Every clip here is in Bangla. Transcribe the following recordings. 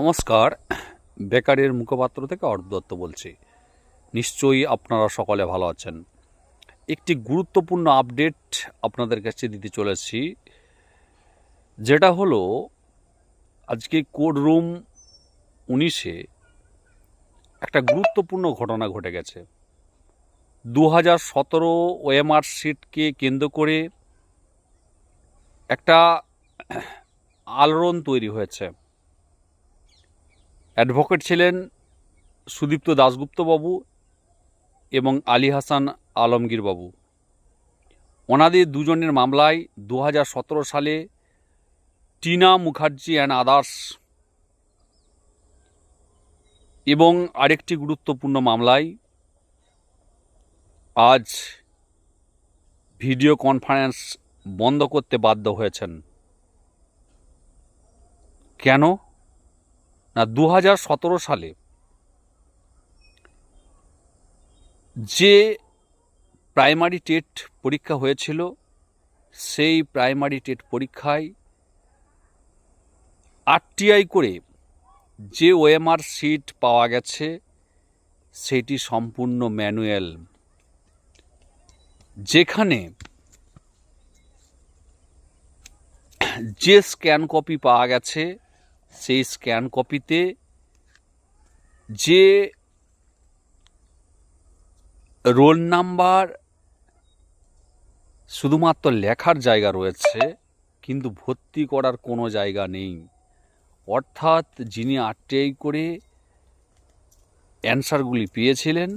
নমস্কার। বেকারের মুখপাত্র থেকে অর্ধ দত্ত বলছি। নিশ্চয়ই আপনারা সকলে ভালো আছেন। একটি গুরুত্বপূর্ণ আপডেট আপনাদের কাছে দিতে চলেছি। যেটা হলো, আজকে কোড রুম উনিশে একটা গুরুত্বপূর্ণ ঘটনা ঘটে গেছে। দু হাজার সতেরো ওএমআর সিটকে কেন্দ্র করে একটা আলোড়ন তৈরি হয়েছে। অ্যাডভোকেট ছিলেন সুদীপ্ত দাশগুপ্ত বাবু এবং আলী হাসান আলমগীর বাবু ওনাদের দুজনের মামলায় দু হাজার সতেরো সালে টিনা মুখার্জি অ্যান্ড আদার্স এবং আরেকটি গুরুত্বপূর্ণ মামলায় আজ ভিডিও কনফারেন্স বন্ধ করতে বাধ্য হয়েছেন। কেন? দু হাজার সতেরো সালে যে প্রাইমারি টেট পরীক্ষা হয়েছিল, সেই প্রাইমারি টেট পরীক্ষায় আরটিআই করে যে ওএমআর সিট পাওয়া গেছে, সেটি সম্পূর্ণ ম্যানুয়াল। যেখানে যে স্ক্যান কপি পাওয়া গেছে সেই স্ক্যান কপিতে যে রোল নাম্বার শুধুমাত্র লেখার জায়গা রয়েছে, কিন্তু ভর্তি করার কোনো জায়গা নেই। অর্থাৎ যিনি আরটিআই করে অ্যান্সারগুলি পেয়েছিলেন,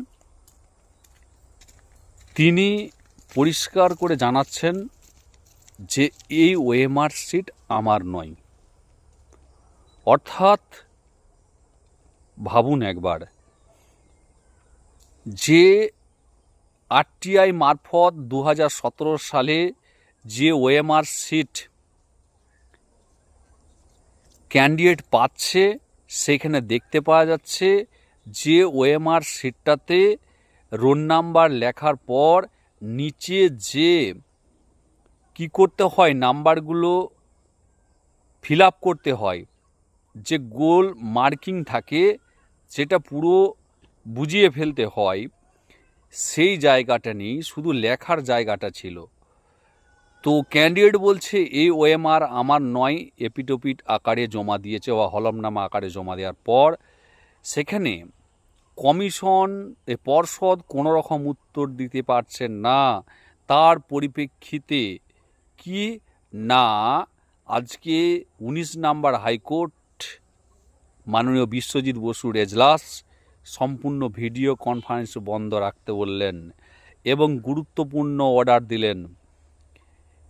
তিনি পরিষ্কার করে জানাচ্ছেন যে এই ওএমআর সিট আমার নয়। অর্থাৎ ভাবুন একবার, যে আরটিআই মারফত দু হাজার সতেরো সালে যে ওএমআর সিট ক্যান্ডিডেট পাচ্ছে, সেখানে দেখতে পাওয়া যাচ্ছে যে ওএমআর সিটটাতে রোল নাম্বার লেখার পর নিচে যে কি করতে হয়, নাম্বারগুলো ফিল করতে হয় যে গোল মার্কিং থাকে যেটা পুরো বুঝিয়ে ফেলতে হয়, সেই জায়গাটা নেই শুধু লেখার জায়গাটা ছিল। তো ক্যান্ডিডেট বলছে, এই ওএমআর আমার নয়, এপিটোপিট আকারে জমা দিয়েছে বা হলমনামা আকারে জমা দেওয়ার পর, সেখানে কমিশন পর্ষদ কোনো রকম উত্তর দিতে পারছেন না। তার পরিপ্রেক্ষিতে কি? না, আজকে উনিশ নাম্বার হাইকোর্ট মাননীয় বিশ্বজিৎ বসুর এজলাস সম্পূর্ণ ভিডিও কনফারেন্স বন্ধ রাখতে বললেন এবং গুরুত্বপূর্ণ অর্ডার দিলেন।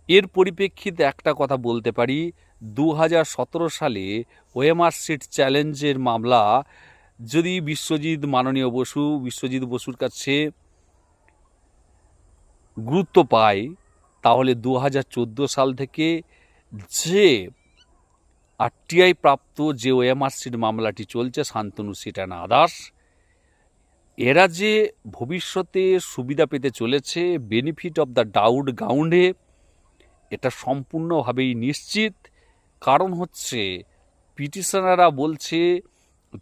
এর পরিপ্রেক্ষিতে একটা কথা বলতে পারি দু হাজার সতেরো সালে ওএমআর সিট চ্যালেঞ্জের মামলা, যদি বিশ্বজিৎ, মাননীয় বসু, বিশ্বজিৎ বসুর কাছে গুরুত্ব পায়, তাহলে দু হাজার চোদ্দ সাল থেকে যে আরটিআই প্রাপ্ত যে ওএমআর সিট মামলাটি চলছে, শান্তনু সিট অ্যান্ড আদার্স এরা যে ভবিষ্যতে সুবিধা পেতে চলেছে বেনিফিট অফ দ্য ডাউট গাউন্ডে এটা সম্পূর্ণভাবেই নিশ্চিত। কারণ হচ্ছে, পিটিশনাররা বলছে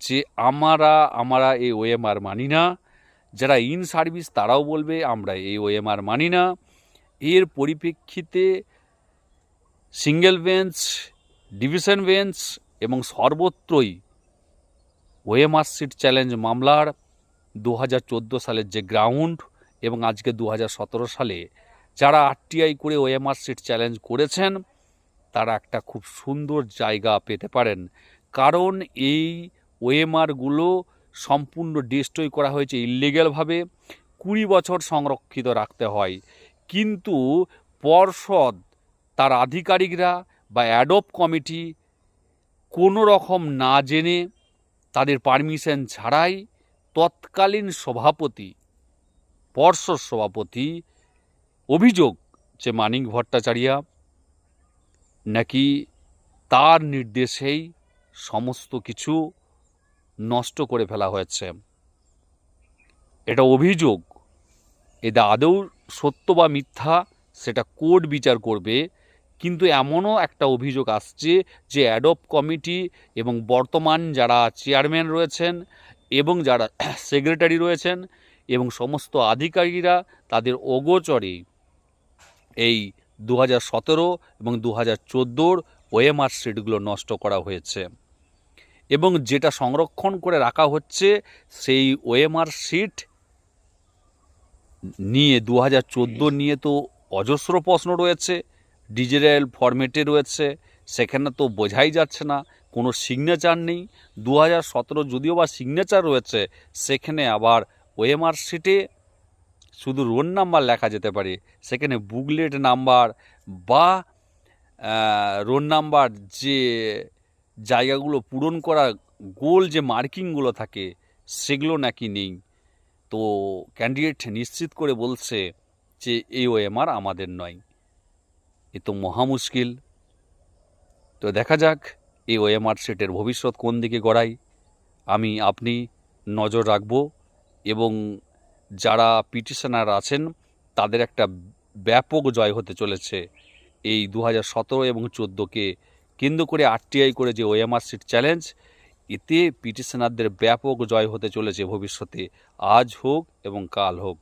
যে, আমারা, আমরা এই ওএমআর মানি না। যারা ইন সার্ভিস তারাও বলবে, আমরা এই ওএমআর মানি না। এর পরিপ্রেক্ষিতে সিঙ্গেল বেঞ্চ ডিভিশন বেঞ্চ এবং সর্বত্রই ওএমআর সিট চ্যালেঞ্জ মামলার দু হাজার চোদ্দ সালের যে গ্রাউন্ড এবং আজকে দু হাজার সতেরো সালে যারা আরটিআই করে ওএমআর সিট চ্যালেঞ্জ করেছেন, তারা একটা খুব সুন্দর জায়গা পেতে পারেন। কারণ এই ওএমআরগুলো সম্পূর্ণ ডিস্ট্রয় করা হয়েছে ইলিগ্যালভাবে কুড়ি বছর সংরক্ষিত রাখতে হয়। কিন্তু পর্ষদ, তার আধিকারিকরা বা অ্যাডপ কমিটি কোনো রকম না জেনে তাদের পারমিশন ছাড়াই তৎকালীন সভাপতি, পর্ষদ সভাপতি অভিযোগ যে মানিক ভট্টাচার্যা নাকি তার নির্দেশেই সমস্ত কিছু নষ্ট করে ফেলা হয়েছে। এটা অভিযোগ, এটা আদৌ সত্য বা মিথ্যা সেটা কোর্ট বিচার করবে কিন্তু এমনও একটা অভিযোগ আসছে যে অ্যাডপ কমিটি এবং বর্তমান যারা চেয়ারম্যান রয়েছেন এবং যারা সেক্রেটারি রয়েছেন এবং সমস্ত আধিকারিকরা তাদের অগোচরে এই দু সতেরো এবং দু হাজার চোদ্দোর ওএমআর সিটগুলো নষ্ট করা হয়েছে। এবং যেটা সংরক্ষণ করে রাখা হচ্ছে সেই ওএমআর সিট নিয়ে দু হাজার চোদ্দ নিয়ে তো অজস্র প্রশ্ন রয়েছে। ডিজিটাল ফরম্যাটে রয়েছে, সেখানে তো বোঝাই যাচ্ছে না, কোনো সিগনেচার নেই। দু হাজার সতেরো যদিও বা সিগনেচার রয়েছে, সেখানে আবার ওএমআর সিটে শুধু রোল নাম্বার লেখা যেতে পারে। সেখানে বুকলেট নাম্বার বা রোল নাম্বার যে জায়গাগুলো পূরণ করা গোল যে মার্কিংগুলো থাকে, সেগুলো নাকি নেই। তো ক্যান্ডিডেট নিশ্চিত করে বলছে যে এই ওএমআর আমাদের নয়। এ তো মহা মুশকিল। তো দেখা যাক, এই ওএমআর সেটের ভবিষ্যৎ কোন দিকে গড়ায় আমি, আপনি নজর রাখব এবং যারা পিটিশনার আছেন, তাদের একটা ব্যাপক জয় হতে চলেছে এই দু হাজার সতেরো এবং চোদ্দোকে। কেন্দ্র করে আরটিআই করে যে ওএমআর সিট চ্যালেঞ্জ, এতে পিটিশনারদের ব্যাপক জয় হতে চলেছে ভবিষ্যতে। আজ হোক এবং কাল হোক।